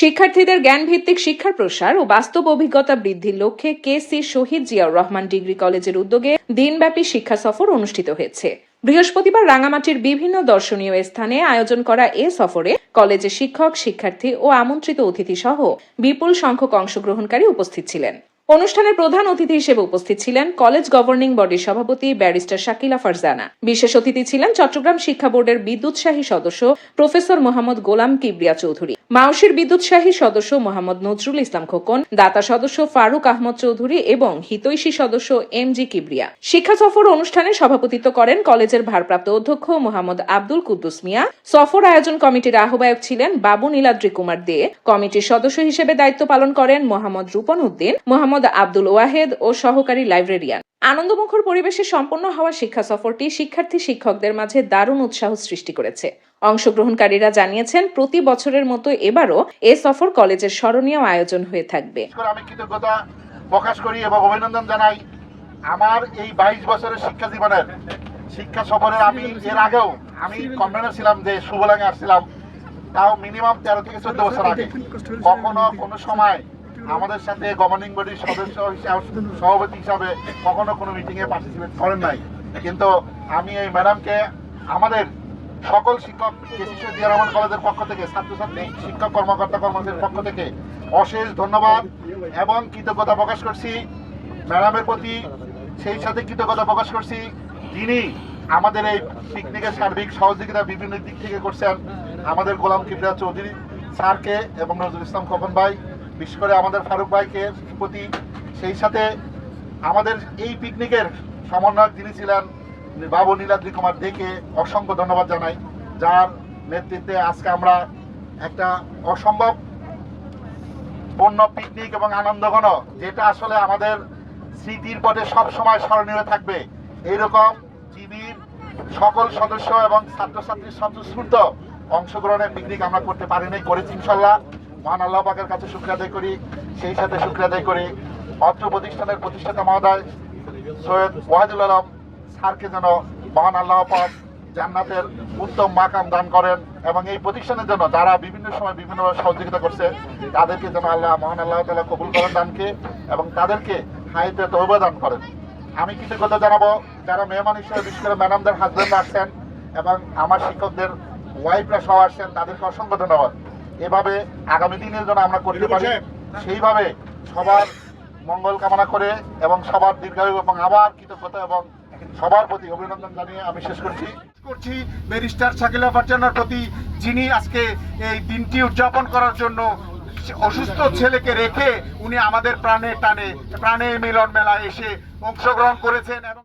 শিক্ষার্থীদের জ্ঞান ভিত্তিক শিক্ষার প্রসার ও বাস্তব অভিজ্ঞতা বৃদ্ধির লক্ষ্যে K C Shahid Ziaur Rahman degree কলেজের উদ্যোগে দিনব্যাপী শিক্ষা সফর অনুষ্ঠিত হয়েছে। বৃহস্পতিবার রাঙামাটির বিভিন্ন দর্শনীয় স্থানে আয়োজন করা এ সফরে কলেজের শিক্ষক, শিক্ষার্থী ও আমন্ত্রিত অতিথি সহ বিপুল সংখ্যক অংশগ্রহণকারী উপস্থিত ছিলেন। অনুষ্ঠানের প্রধান অতিথি হিসেবে উপস্থিত ছিলেন কলেজ গভর্নিং বডির সভাপতি ব্যারিস্টার শাকিলা ফারজানা। বিশেষ অতিথি ছিলেন চট্টগ্রাম শিক্ষা বোর্ডের বিদ্যুৎসাহী সদস্য প্রফেসর মোহাম্মদ গোলাম কিবরিয়া চৌধুরী, মাউসির বিদ্যুৎসাহী সদস্য মোহাম্মদ নজরুল ইসলাম খোকন, দাতা সদস্য ফারুক আহমদ চৌধুরী এবং হিতৈষী সদস্য এম জি কিবরিয়া। শিক্ষা সফর অনুষ্ঠানে সভাপতিত্ব করেন কলেজের ভারপ্রাপ্ত অধ্যক্ষ মোহাম্মদ আব্দুল কুদ্দুস মিয়া। সফর আয়োজন কমিটির আহ্বায়ক ছিলেন বাবু নীলাদ্রি কুমার দে। কমিটির সদস্য হিসেবে দায়িত্ব পালন করেন মোহাম্মদ রূপন উদ্দিন, মোহাম্মদ আব্দুল ওয়াহেদ ও সহকারী লাইব্রেরিয়ান। আনন্দমুখর পরিবেশে সম্পন্ন হওয়া শিক্ষা সফরটি শিক্ষার্থী শিক্ষকদের মাঝে দারুণ উৎসাহ সৃষ্টি করেছে। অংশগ্রহণকারীরা জানিয়েছেন, প্রতি বছরের মতো এবারও এ সফর কলেজের স্মরণীয় আয়োজন হয়ে থাকবে। আমি কৃতজ্ঞতা প্রকাশ করি এবং অভিনন্দন জানাই আমার এই বাইশ বছরের শিক্ষা জীবনের। শিক্ষা সফরে আমি এর আগেও আমি কনভেনার ছিলাম যে সুবলাঙে আসছিলাম, তাও মিনিমাম তেরো থেকে চোদ্দ বছর আগে। কখনো কোনো সময় আমাদের সাথে গভর্নিং বডির সদস্য সভাপতি হিসাবে কখনো কোনো মিটিংয়ে পার্টিসিপেট করেন নাই। কিন্তু আমি এই ম্যাডামকে আমাদের সকল শিক্ষক জিয়া রহমান কলেজের পক্ষ থেকে, ছাত্রছাত্রী, শিক্ষক কর্মকর্তা কর্মচারীর পক্ষ থেকে অশেষ ধন্যবাদ এবং কৃতজ্ঞতা প্রকাশ করছি। ম্যাডামের প্রতি সেই সাথে কৃতজ্ঞতা প্রকাশ করছি। যিনি আমাদের এই পিকনিকের সার্বিক সহযোগিতা বিভিন্ন দিক থেকে করছেন, আমাদের গোলাম কিবরিয়া চৌধুরী স্যারকে এবং নজরুল ইসলাম খোকন ভাই। বিশেষ করে আমাদের ফারুক ভাইকে প্রতি সেই সাথে আমাদের এই পিকনিকের সমন্বয়ক যিনি ছিলেন, বাবু নীলাদ্রি কুমার দেকে অসংখ্য ধন্যবাদ জানাই, যার নেতৃত্বে আজকে আমরা একটা অসম্ভব পূর্ণ পিকনিক এবং আনন্দঘন যেটা আসলে আমাদের স্মৃতির পথে সব সময় স্মরণীয় থাকবে। এইরকম জিবির সকল সদস্য এবং ছাত্রছাত্রীর স্বতঃস্ফূর্ত অংশগ্রহণের পিকনিক আমরা করতে পারিনি, করেছি ইনশাল্লাহ। মহান আল্লাহ পাকের কাছে শুক্রিয়া আদায় করি, সেই সাথে শুক্রিয়া আদায় করি অত্র প্রতিষ্ঠানের প্রতিষ্ঠাতা মহোদয় সৈয়দ ওয়াহিদুল আলম স্যারকে যেন মহান আল্লাহ পাক জান্নাতের উত্তম মাকাম দান করেন এবং এই প্রতিষ্ঠানের জন্য যারা বিভিন্ন সময় বিভিন্নভাবে সহযোগিতা করছে, তাদেরকে যেন আল্লাহ, মহান আল্লাহ তালা কবুল করেন দানকে এবং তাদেরকে হাইতে তহবা দান করেন। আমি কৃতজ্ঞতা জানাব যারা মেহমান হিসেবে, বিশেষ করে ম্যাডামদের হাজব্যান্ড আসছেন এবং আমার শিক্ষকদের ওয়াইফরা সহ আসছেন, তাদেরকে অসংখ্য ধন্যবাদ। এভাবে আগামী দিনের জন্য আমরা করতে পারি। সেইভাবে সবার মঙ্গল কামনা করে এবং সবার দীর্ঘায়ু এবং আবার কৃতজ্ঞতা এবং সবার প্রতি অভিনন্দন জানিয়ে আমি শেষ করছি। করছি ব্যারিস্টার শাকিলা ফারজানার প্রতি যিনি আজকে এই দিনটি উদযাপন করার জন্য অসুস্থ ছেলেকে রেখে উনি আমাদের প্রাণে টানে প্রাণে মিলন মেলায় এসে অংশগ্রহণ করেছেন এবং